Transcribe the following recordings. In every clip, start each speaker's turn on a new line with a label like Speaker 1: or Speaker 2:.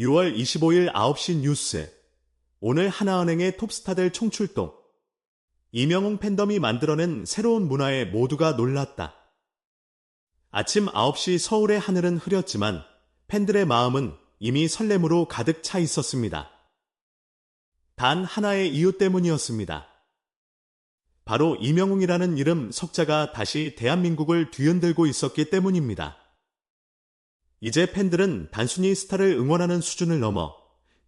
Speaker 1: 6월 25일 9시 뉴스. 오늘 하나은행의 톱스타들 총출동. 이명웅 팬덤이 만들어낸 새로운 문화에 모두가 놀랐다. 아침 9시 서울의 하늘은 흐렸지만 팬들의 마음은 이미 설렘으로 가득 차 있었습니다. 단 하나의 이유 때문이었습니다. 바로 이명웅이라는 이름 석자가 다시 대한민국을 뒤흔들고 있었기 때문입니다. 이제 팬들은 단순히 스타를 응원하는 수준을 넘어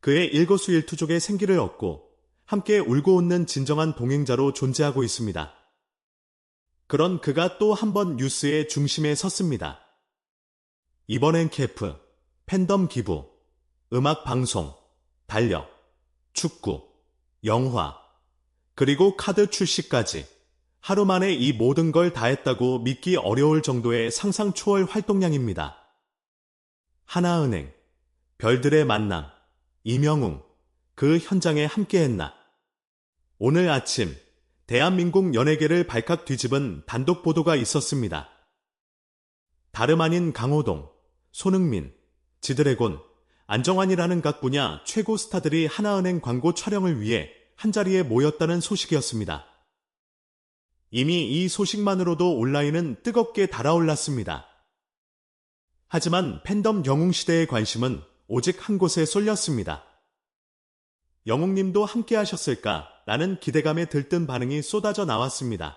Speaker 1: 그의 일거수일투족의 생기를 얻고 함께 울고 웃는 진정한 동행자로 존재하고 있습니다. 그런 그가 또 한 번 뉴스의 중심에 섰습니다. 이번엔 캠프, 팬덤 기부, 음악 방송, 달력, 축구, 영화, 그리고 카드 출시까지 하루 만에 이 모든 걸 다 했다고 믿기 어려울 정도의 상상 초월 활동량입니다. 하나은행, 별들의 만남, 이명웅, 그 현장에 함께했나. 오늘 아침, 대한민국 연예계를 발칵 뒤집은 단독 보도가 있었습니다. 다름 아닌 강호동, 손흥민, 지드래곤, 안정환이라는 각 분야 최고 스타들이 하나은행 광고 촬영을 위해 한자리에 모였다는 소식이었습니다. 이미 이 소식만으로도 온라인은 뜨겁게 달아올랐습니다. 하지만 팬덤 영웅시대의 관심은 오직 한 곳에 쏠렸습니다. 영웅님도 함께 하셨을까? 라는 기대감에 들뜬 반응이 쏟아져 나왔습니다.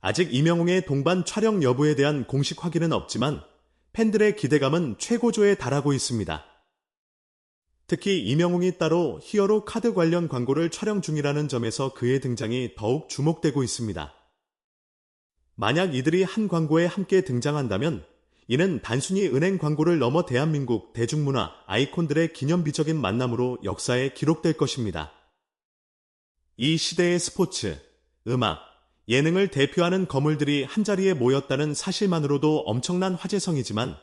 Speaker 1: 아직 이명웅의 동반 촬영 여부에 대한 공식 확인은 없지만 팬들의 기대감은 최고조에 달하고 있습니다. 특히 이명웅이 따로 히어로 카드 관련 광고를 촬영 중이라는 점에서 그의 등장이 더욱 주목되고 있습니다. 만약 이들이 한 광고에 함께 등장한다면 이는 단순히 은행 광고를 넘어 대한민국 대중문화 아이콘들의 기념비적인 만남으로 역사에 기록될 것입니다. 이 시대의 스포츠, 음악, 예능을 대표하는 거물들이 한자리에 모였다는 사실만으로도 엄청난 화제성이지만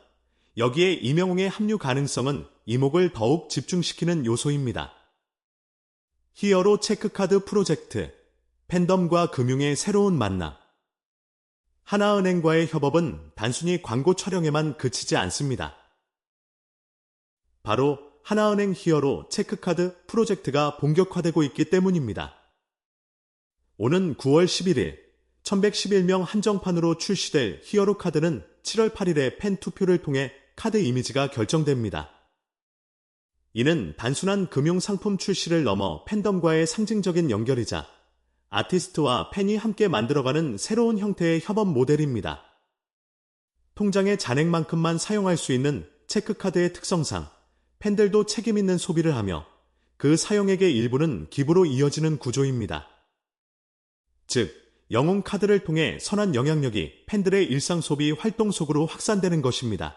Speaker 1: 여기에 이명웅의 합류 가능성은 이목을 더욱 집중시키는 요소입니다. 히어로 체크카드 프로젝트, 팬덤과 금융의 새로운 만남. 하나은행과의 협업은 단순히 광고 촬영에만 그치지 않습니다. 바로 하나은행 히어로 체크카드 프로젝트가 본격화되고 있기 때문입니다. 오는 9월 11일 1111명 한정판으로 출시될 히어로 카드는 7월 8일에 팬 투표를 통해 카드 이미지가 결정됩니다. 이는 단순한 금융 상품 출시를 넘어 팬덤과의 상징적인 연결이자 아티스트와 팬이 함께 만들어가는 새로운 형태의 협업 모델입니다. 통장의 잔액만큼만 사용할 수 있는 체크카드의 특성상 팬들도 책임있는 소비를 하며 그 사용액의 일부는 기부로 이어지는 구조입니다. 즉, 영웅 카드를 통해 선한 영향력이 팬들의 일상 소비 활동 속으로 확산되는 것입니다.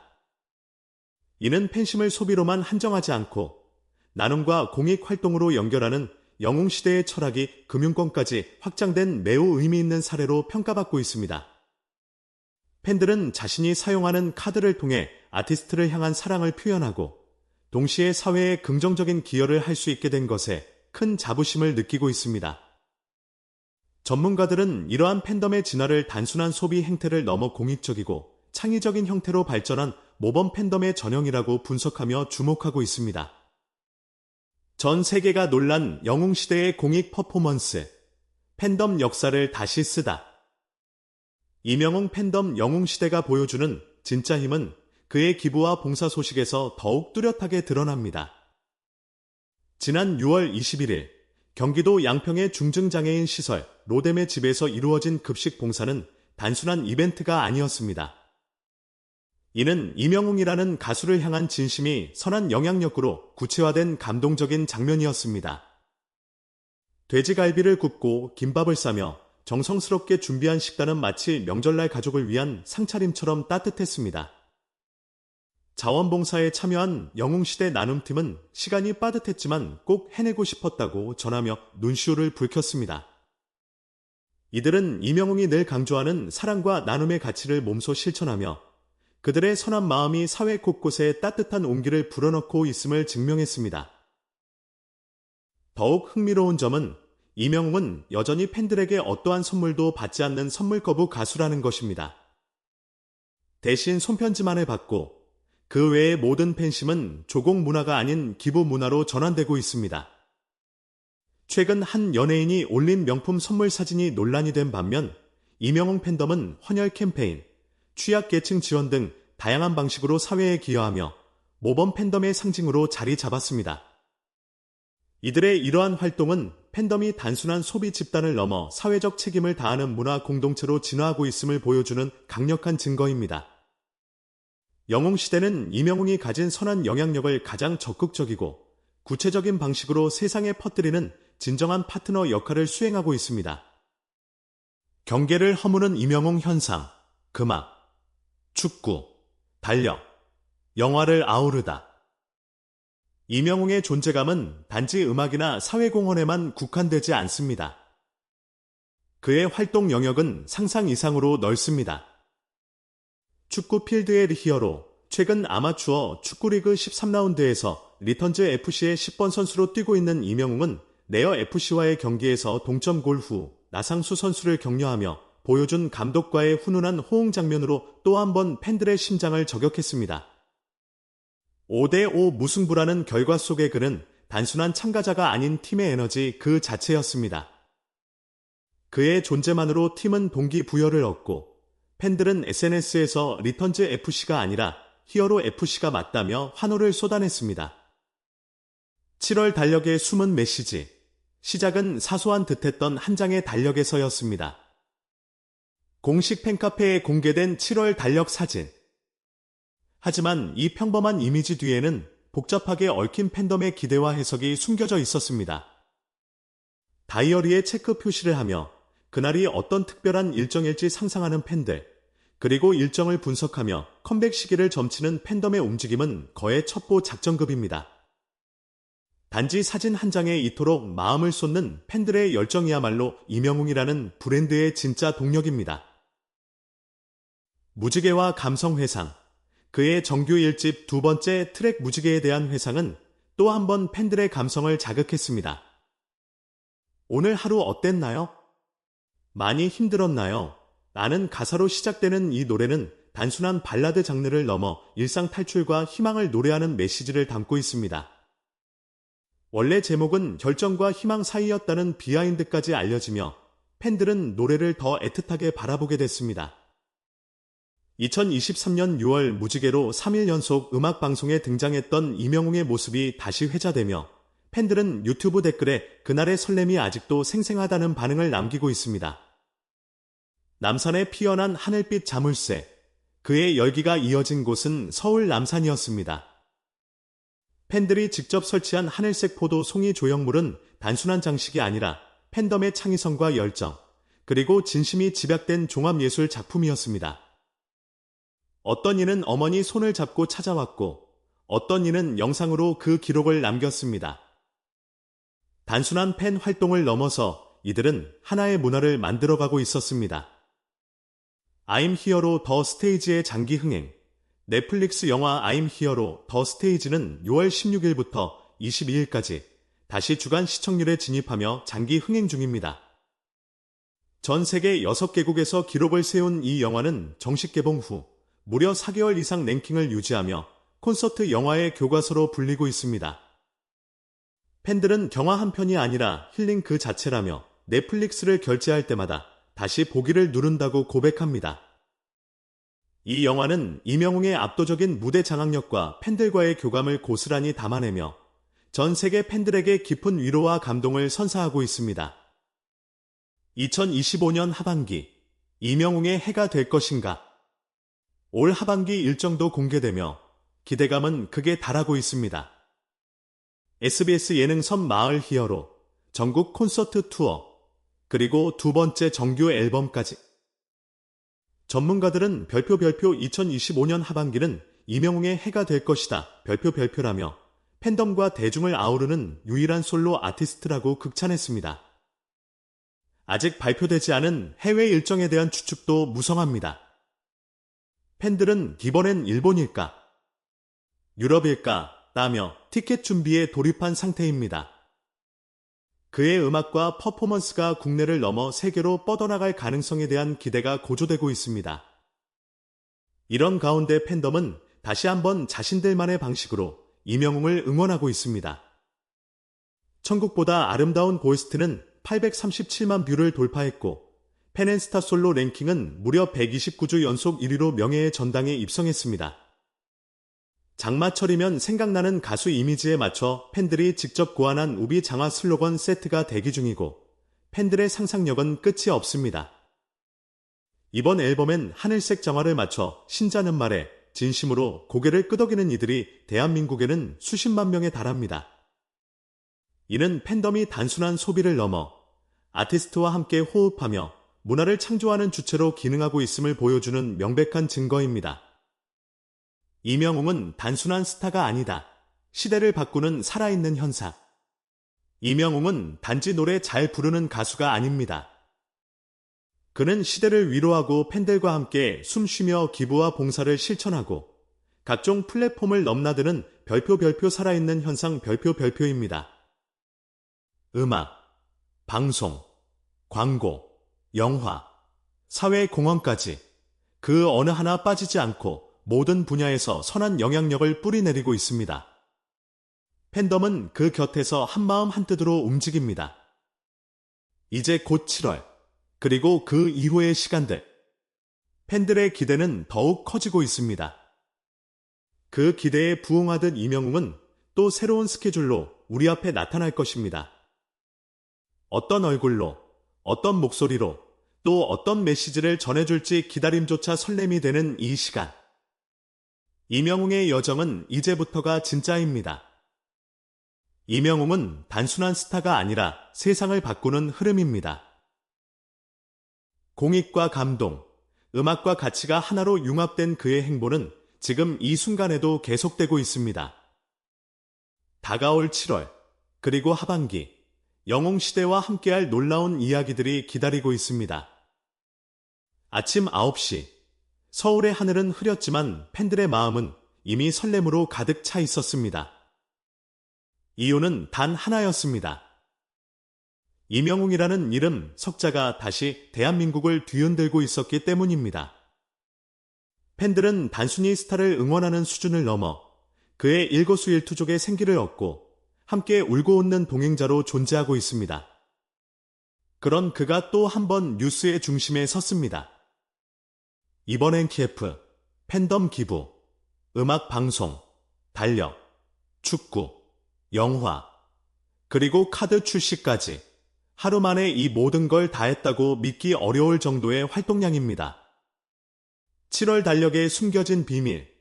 Speaker 1: 이는 팬심을 소비로만 한정하지 않고 나눔과 공익 활동으로 연결하는 영웅시대의 철학이 금융권까지 확장된 매우 의미 있는 사례로 평가받고 있습니다. 팬들은 자신이 사용하는 카드를 통해 아티스트를 향한 사랑을 표현하고 동시에 사회에 긍정적인 기여를 할 수 있게 된 것에 큰 자부심을 느끼고 있습니다. 전문가들은 이러한 팬덤의 진화를 단순한 소비 행태를 넘어 공익적이고 창의적인 형태로 발전한 모범 팬덤의 전형이라고 분석하며 주목하고 있습니다. 전 세계가 놀란 영웅시대의 공익 퍼포먼스, 팬덤 역사를 다시 쓰다. 이명웅 팬덤 영웅시대가 보여주는 진짜 힘은 그의 기부와 봉사 소식에서 더욱 뚜렷하게 드러납니다. 지난 6월 21일 경기도 양평의 중증장애인 시설 로뎀의 집에서 이루어진 급식 봉사는 단순한 이벤트가 아니었습니다. 이는 이명웅이라는 가수를 향한 진심이 선한 영향력으로 구체화된 감동적인 장면이었습니다. 돼지갈비를 굽고 김밥을 싸며 정성스럽게 준비한 식단은 마치 명절날 가족을 위한 상차림처럼 따뜻했습니다. 자원봉사에 참여한 영웅시대 나눔팀은 시간이 빠듯했지만 꼭 해내고 싶었다고 전하며 눈시울을 붉혔습니다. 이들은 이명웅이 늘 강조하는 사랑과 나눔의 가치를 몸소 실천하며 그들의 선한 마음이 사회 곳곳에 따뜻한 온기를 불어넣고 있음을 증명했습니다. 더욱 흥미로운 점은 이명웅은 여전히 팬들에게 어떠한 선물도 받지 않는 선물 거부 가수라는 것입니다. 대신 손편지만을 받고 그 외의 모든 팬심은 조공 문화가 아닌 기부 문화로 전환되고 있습니다. 최근 한 연예인이 올린 명품 선물 사진이 논란이 된 반면 이명웅 팬덤은 헌혈 캠페인, 취약계층 지원 등 다양한 방식으로 사회에 기여하며 모범 팬덤의 상징으로 자리 잡았습니다. 이들의 이러한 활동은 팬덤이 단순한 소비 집단을 넘어 사회적 책임을 다하는 문화 공동체로 진화하고 있음을 보여주는 강력한 증거입니다. 영웅시대는 이명웅이 가진 선한 영향력을 가장 적극적이고 구체적인 방식으로 세상에 퍼뜨리는 진정한 파트너 역할을 수행하고 있습니다. 경계를 허무는 이명웅 현상, 금악, 축구, 달력, 영화를 아우르다. 이명웅의 존재감은 단지 음악이나 사회공헌에만 국한되지 않습니다. 그의 활동 영역은 상상 이상으로 넓습니다. 축구 필드의 히어로, 최근 아마추어 축구리그 13라운드에서 리턴즈 FC의 10번 선수로 뛰고 있는 이명웅은 레어 FC와의 경기에서 동점 골 후 나상수 선수를 격려하며 보여준 감독과의 훈훈한 호응 장면으로 또 한 번 팬들의 심장을 저격했습니다. 5대5 무승부라는 결과 속의 그는 단순한 참가자가 아닌 팀의 에너지 그 자체였습니다. 그의 존재만으로 팀은 동기부여를 얻고 팬들은 SNS에서 리턴즈 FC가 아니라 히어로 FC가 맞다며 환호를 쏟아냈습니다. 7월 달력의 숨은 메시지. 시작은 사소한 듯했던 한 장의 달력에서였습니다. 공식 팬카페에 공개된 7월 달력 사진. 하지만 이 평범한 이미지 뒤에는 복잡하게 얽힌 팬덤의 기대와 해석이 숨겨져 있었습니다. 다이어리에 체크 표시를 하며 그날이 어떤 특별한 일정일지 상상하는 팬들, 그리고 일정을 분석하며 컴백 시기를 점치는 팬덤의 움직임은 거의 첩보 작전급입니다. 단지 사진 한 장에 이토록 마음을 쏟는 팬들의 열정이야말로 이명웅이라는 브랜드의 진짜 동력입니다. 무지개와 감성 회상, 그의 정규 1집 두 번째 트랙 무지개에 대한 회상은 또 한 번 팬들의 감성을 자극했습니다. 오늘 하루 어땠나요? 많이 힘들었나요? 나는 가사로 시작되는 이 노래는 단순한 발라드 장르를 넘어 일상 탈출과 희망을 노래하는 메시지를 담고 있습니다. 원래 제목은 결정과 희망 사이였다는 비하인드까지 알려지며 팬들은 노래를 더 애틋하게 바라보게 됐습니다. 2023년 6월 무지개로 3일 연속 음악 방송에 등장했던 이명웅의 모습이 다시 회자되며 팬들은 유튜브 댓글에 그날의 설렘이 아직도 생생하다는 반응을 남기고 있습니다. 남산에 피어난 하늘빛 자물쇠, 그의 열기가 이어진 곳은 서울 남산이었습니다. 팬들이 직접 설치한 하늘색 포도 송이 조형물은 단순한 장식이 아니라 팬덤의 창의성과 열정, 그리고 진심이 집약된 종합예술 작품이었습니다. 어떤 이는 어머니 손을 잡고 찾아왔고 어떤 이는 영상으로 그 기록을 남겼습니다. 단순한 팬 활동을 넘어서 이들은 하나의 문화를 만들어가고 있었습니다. 아임 히어로 더 스테이지의 장기 흥행 넷플릭스 영화 아임 히어로 더 스테이지는 6월 16일부터 22일까지 다시 주간 시청률에 진입하며 장기 흥행 중입니다. 전 세계 6개국에서 기록을 세운 이 영화는 정식 개봉 후 무려 4개월 이상 랭킹을 유지하며 콘서트 영화의 교과서로 불리고 있습니다. 팬들은 경화 한 편이 아니라 힐링 그 자체라며 넷플릭스를 결제할 때마다 다시 보기를 누른다고 고백합니다. 이 영화는 이명웅의 압도적인 무대 장악력과 팬들과의 교감을 고스란히 담아내며 전 세계 팬들에게 깊은 위로와 감동을 선사하고 있습니다. 2025년 하반기 이명웅의 해가 될 것인가? 올 하반기 일정도 공개되며 기대감은 극에 달하고 있습니다. SBS 예능 선 마을 히어로, 전국 콘서트 투어, 그리고 두 번째 정규 앨범까지. 전문가들은 별표 별표 2025년 하반기는 이명웅의 해가 될 것이다. 별표 별표라며 팬덤과 대중을 아우르는 유일한 솔로 아티스트라고 극찬했습니다. 아직 발표되지 않은 해외 일정에 대한 추측도 무성합니다. 팬들은 이번엔 일본일까? 유럽일까? 따며 티켓 준비에 돌입한 상태입니다. 그의 음악과 퍼포먼스가 국내를 넘어 세계로 뻗어나갈 가능성에 대한 기대가 고조되고 있습니다. 이런 가운데 팬덤은 다시 한번 자신들만의 방식으로 이명웅을 응원하고 있습니다. 천국보다 아름다운 고스트는 837만 뷰를 돌파했고 펜앤스타 솔로 랭킹은 무려 129주 연속 1위로 명예의 전당에 입성했습니다. 장마철이면 생각나는 가수 이미지에 맞춰 팬들이 직접 고안한 우비 장화 슬로건 세트가 대기 중이고 팬들의 상상력은 끝이 없습니다. 이번 앨범엔 하늘색 장화를 맞춰 신자는 말에 진심으로 고개를 끄덕이는 이들이 대한민국에는 수십만 명에 달합니다. 이는 팬덤이 단순한 소비를 넘어 아티스트와 함께 호흡하며 문화를 창조하는 주체로 기능하고 있음을 보여주는 명백한 증거입니다. 이명웅은 단순한 스타가 아니다. 시대를 바꾸는 살아있는 현상. 이명웅은 단지 노래 잘 부르는 가수가 아닙니다. 그는 시대를 위로하고 팬들과 함께 숨쉬며 기부와 봉사를 실천하고 각종 플랫폼을 넘나드는 별표 별표 살아있는 현상 별표 별표입니다. 음악, 방송, 광고, 영화, 사회공헌까지 그 어느 하나 빠지지 않고 모든 분야에서 선한 영향력을 뿌리내리고 있습니다. 팬덤은 그 곁에서 한마음 한뜻으로 움직입니다. 이제 곧 7월, 그리고 그 이후의 시간들. 팬들의 기대는 더욱 커지고 있습니다. 그 기대에 부응하듯 이명웅은 또 새로운 스케줄로 우리 앞에 나타날 것입니다. 어떤 얼굴로, 어떤 목소리로, 또 어떤 메시지를 전해줄지 기다림조차 설렘이 되는 이 시간. 이명웅의 여정은 이제부터가 진짜입니다. 이명웅은 단순한 스타가 아니라 세상을 바꾸는 흐름입니다. 공익과 감동, 음악과 가치가 하나로 융합된 그의 행보는 지금 이 순간에도 계속되고 있습니다. 다가올 7월, 그리고 하반기, 영웅시대와 함께할 놀라운 이야기들이 기다리고 있습니다. 아침 9시, 서울의 하늘은 흐렸지만 팬들의 마음은 이미 설렘으로 가득 차 있었습니다. 이유는 단 하나였습니다. 이명웅이라는 이름 석자가 다시 대한민국을 뒤흔들고 있었기 때문입니다. 팬들은 단순히 스타를 응원하는 수준을 넘어 그의 일거수일투족의 생기를 얻고 함께 울고 웃는 동행자로 존재하고 있습니다. 그런 그가 또 한 번 뉴스의 중심에 섰습니다. 이번엔 KF, 팬덤 기부, 음악 방송, 달력, 축구, 영화, 그리고 카드 출시까지 하루 만에 이 모든 걸 다 했다고 믿기 어려울 정도의 활동량입니다. 7월 달력에 숨겨진 비밀,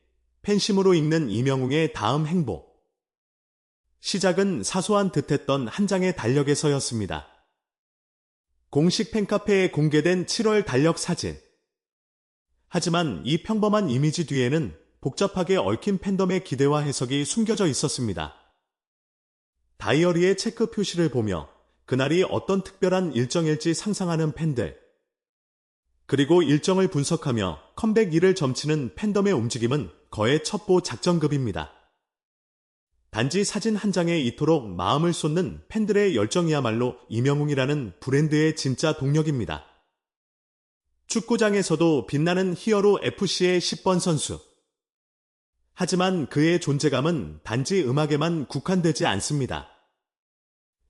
Speaker 1: 팬심으로 읽는 이명웅의 다음 행보. 시작은 사소한 듯했던 한 장의 달력에서였습니다. 공식 팬카페에 공개된 7월 달력 사진. 하지만 이 평범한 이미지 뒤에는 복잡하게 얽힌 팬덤의 기대와 해석이 숨겨져 있었습니다. 다이어리의 체크 표시를 보며 그날이 어떤 특별한 일정일지 상상하는 팬들. 그리고 일정을 분석하며 컴백 1을 점치는 팬덤의 움직임은 거의 첩보 작전급입니다. 단지 사진 한 장에 이토록 마음을 쏟는 팬들의 열정이야말로 이명웅이라는 브랜드의 진짜 동력입니다. 축구장에서도 빛나는 히어로 FC의 10번 선수. 하지만 그의 존재감은 단지 음악에만 국한되지 않습니다.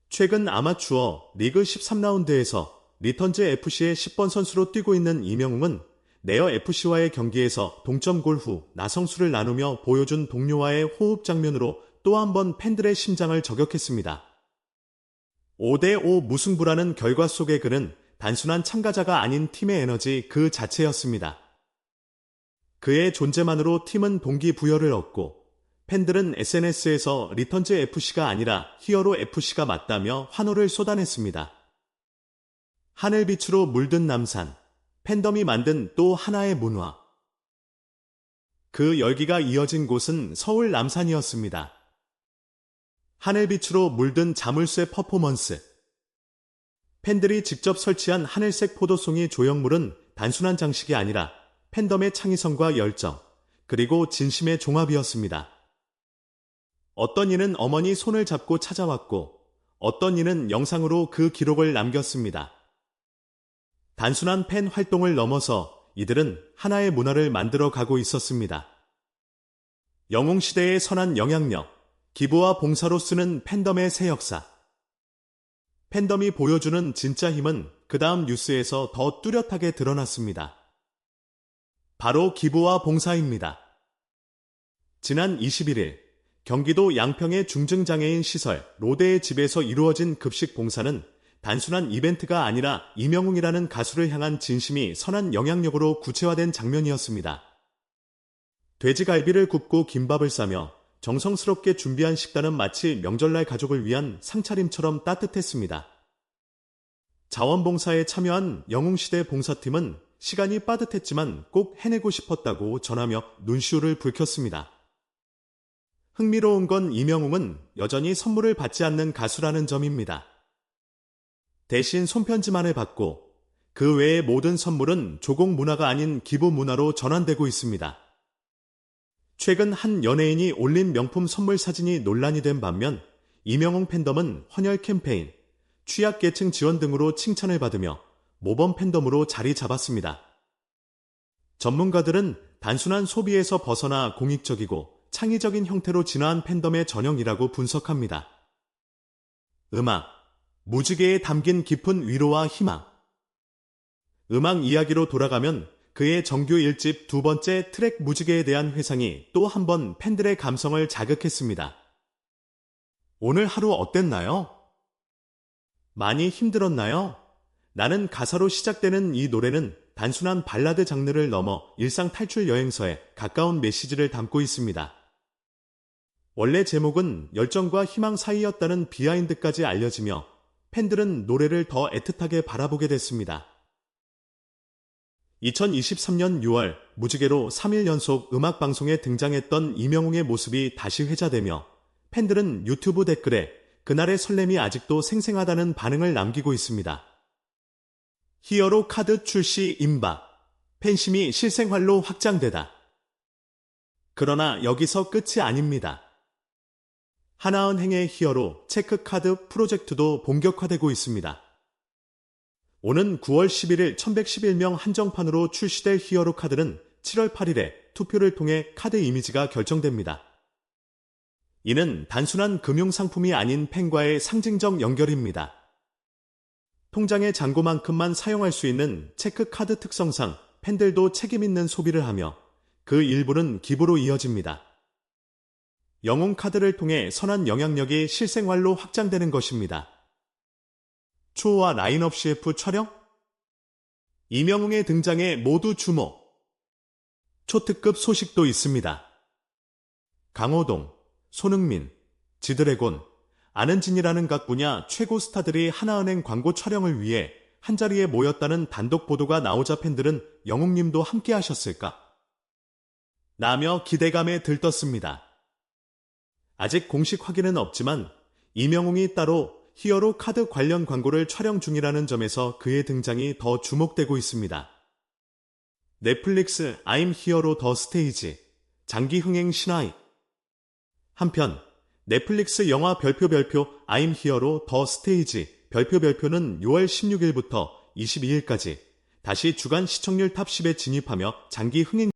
Speaker 1: 최근 아마추어 리그 13라운드에서 리턴즈 FC의 10번 선수로 뛰고 있는 이명웅은 네어 FC와의 경기에서 동점골 후 나성수를 나누며 보여준 동료와의 호흡 장면으로 또 한 번 팬들의 심장을 저격했습니다. 5대5 무승부라는 결과 속에 그는 단순한 참가자가 아닌 팀의 에너지 그 자체였습니다. 그의 존재만으로 팀은 동기부여를 얻고 팬들은 SNS에서 리턴즈 FC가 아니라 히어로 FC가 맞다며 환호를 쏟아냈습니다. 하늘빛으로 물든 남산, 팬덤이 만든 또 하나의 문화. 그 열기가 이어진 곳은 서울 남산이었습니다. 하늘빛으로 물든 자물쇠 퍼포먼스. 팬들이 직접 설치한 하늘색 포도송이 조형물은 단순한 장식이 아니라 팬덤의 창의성과 열정, 그리고 진심의 종합이었습니다. 어떤 이는 어머니 손을 잡고 찾아왔고, 어떤 이는 영상으로 그 기록을 남겼습니다. 단순한 팬 활동을 넘어서 이들은 하나의 문화를 만들어 가고 있었습니다. 영웅시대의 선한 영향력, 기부와 봉사로 쓰는 팬덤의 새 역사. 팬덤이 보여주는 진짜 힘은 그 다음 뉴스에서 더 뚜렷하게 드러났습니다. 바로 기부와 봉사입니다. 지난 21일 경기도 양평의 중증장애인 시설 로데의 집에서 이루어진 급식 봉사는 단순한 이벤트가 아니라 이명웅이라는 가수를 향한 진심이 선한 영향력으로 구체화된 장면이었습니다. 돼지갈비를 굽고 김밥을 싸며 정성스럽게 준비한 식단은 마치 명절날 가족을 위한 상차림처럼 따뜻했습니다. 자원봉사에 참여한 영웅시대 봉사팀은 시간이 빠듯했지만 꼭 해내고 싶었다고 전하며 눈시울을 붉혔습니다. 흥미로운 건 이명웅은 여전히 선물을 받지 않는 가수라는 점입니다. 대신 손편지만을 받고 그 외의 모든 선물은 조공 문화가 아닌 기부 문화로 전환되고 있습니다. 최근 한 연예인이 올린 명품 선물 사진이 논란이 된 반면 이명웅 팬덤은 헌혈 캠페인, 취약계층 지원 등으로 칭찬을 받으며 모범 팬덤으로 자리 잡았습니다. 전문가들은 단순한 소비에서 벗어나 공익적이고 창의적인 형태로 진화한 팬덤의 전형이라고 분석합니다. 음악, 무지개에 담긴 깊은 위로와 희망. 음악 이야기로 돌아가면 그의 정규 1집 두 번째 트랙 무지개에 대한 회상이 또 한 번 팬들의 감성을 자극했습니다. 오늘 하루 어땠나요? 많이 힘들었나요? 나는 가사로 시작되는 이 노래는 단순한 발라드 장르를 넘어 일상 탈출 여행서에 가까운 메시지를 담고 있습니다. 원래 제목은 열정과 희망 사이였다는 비하인드까지 알려지며 팬들은 노래를 더 애틋하게 바라보게 됐습니다. 2023년 6월 무지개로 3일 연속 음악 방송에 등장했던 이명웅의 모습이 다시 회자되며 팬들은 유튜브 댓글에 그날의 설렘이 아직도 생생하다는 반응을 남기고 있습니다. 히어로 카드 출시 임박. 팬심이 실생활로 확장되다. 그러나 여기서 끝이 아닙니다. 하나은행의 히어로 체크카드 프로젝트도 본격화되고 있습니다. 오는 9월 11일 1111명 한정판으로 출시될 히어로 카드는 7월 8일에 투표를 통해 카드 이미지가 결정됩니다. 이는 단순한 금융상품이 아닌 팬과의 상징적 연결입니다. 통장의 잔고만큼만 사용할 수 있는 체크카드 특성상 팬들도 책임있는 소비를 하며 그 일부는 기부로 이어집니다. 영웅 카드를 통해 선한 영향력이 실생활로 확장되는 것입니다. 초호와 라인업 CF 촬영? 이명웅의 등장에 모두 주목. 초특급 소식도 있습니다. 강호동, 손흥민, 지드래곤, 아는진이라는 각 분야 최고 스타들이 하나은행 광고 촬영을 위해 한자리에 모였다는 단독 보도가 나오자 팬들은 영웅님도 함께 하셨을까? 라며 기대감에 들떴습니다. 아직 공식 확인은 없지만 이명웅이 따로 히어로 카드 관련 광고를 촬영 중이라는 점에서 그의 등장이 더 주목되고 있습니다. 넷플릭스 I'm 히어로 더 스테이지 장기 흥행 신화이 한편 넷플릭스 영화 별표 별표 I'm 히어로 더 스테이지 별표 별표는 6월 16일부터 22일까지 다시 주간 시청률 탑 10에 진입하며 장기 흥행